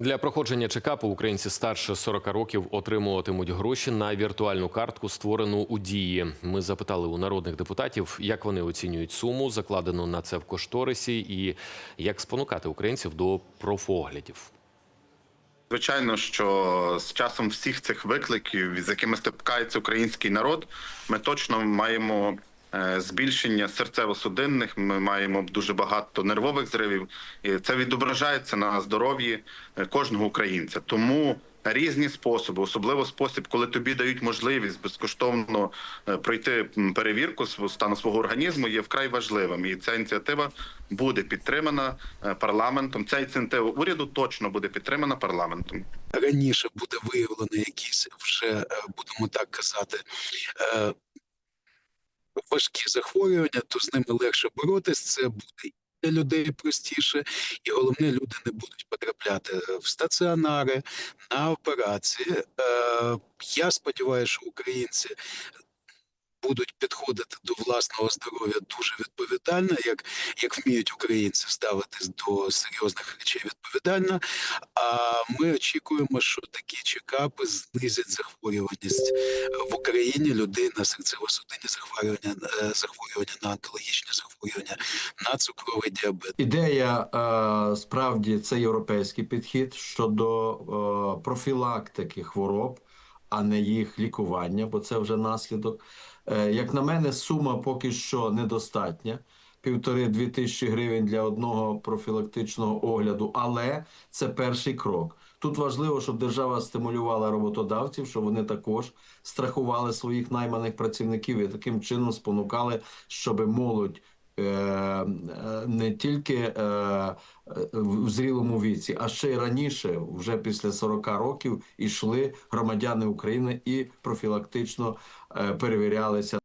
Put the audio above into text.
Для проходження чекапу українці старше 40 років отримуватимуть гроші на віртуальну картку, створену у дії. Ми запитали у народних депутатів, як вони оцінюють суму, закладену на це в кошторисі, і як спонукати українців до профоглядів. Звичайно, що з часом всіх цих викликів, з якими стикається український народ, ми точно маємо збільшення серцево-судинних. Ми маємо дуже багато нервових зривів, і це відображається на здоров'ї е, кожного українця. Тому різні способи, особливо спосіб, коли тобі дають можливість безкоштовно е, пройти перевірку стану свого організму, є вкрай важливим. І ця ініціатива буде підтримана е, парламентом. Ця ініціатива уряду точно буде підтримана парламентом. раніше буде виявлено якісь вже, е, будемо так казати, е, важкі захворювання, то з ними легше боротись. Це буде для людей простіше, і головне, люди не будуть потрапляти в стаціонари на операції. Е, Я сподіваюся, що українці. Будуть підходити до власного здоров'я дуже відповідально, як, як вміють українці ставитись до серйозних речей відповідально. А ми очікуємо, що такі чекапи знизять захворюваність в Україні людей на серцево-судинні захворювання, е, захворювання на онкологічні захворювання, на цукровий діабет. Ідея е, справді це європейський підхід щодо е, профілактики хвороб, а не їх лікування, бо це вже наслідок. Е, як на мене, сума поки що недостатня. Півтори-дві тисячі гривень для одного профілактичного огляду, але це перший крок. Тут важливо, щоб держава стимулювала роботодавців, щоб вони також страхували своїх найманих працівників і таким чином спонукали, щоб молодь не тільки е, е, в зрілому віці, а ще й раніше, вже після 40 років, ішли громадяни України і профілактично е, перевірялися.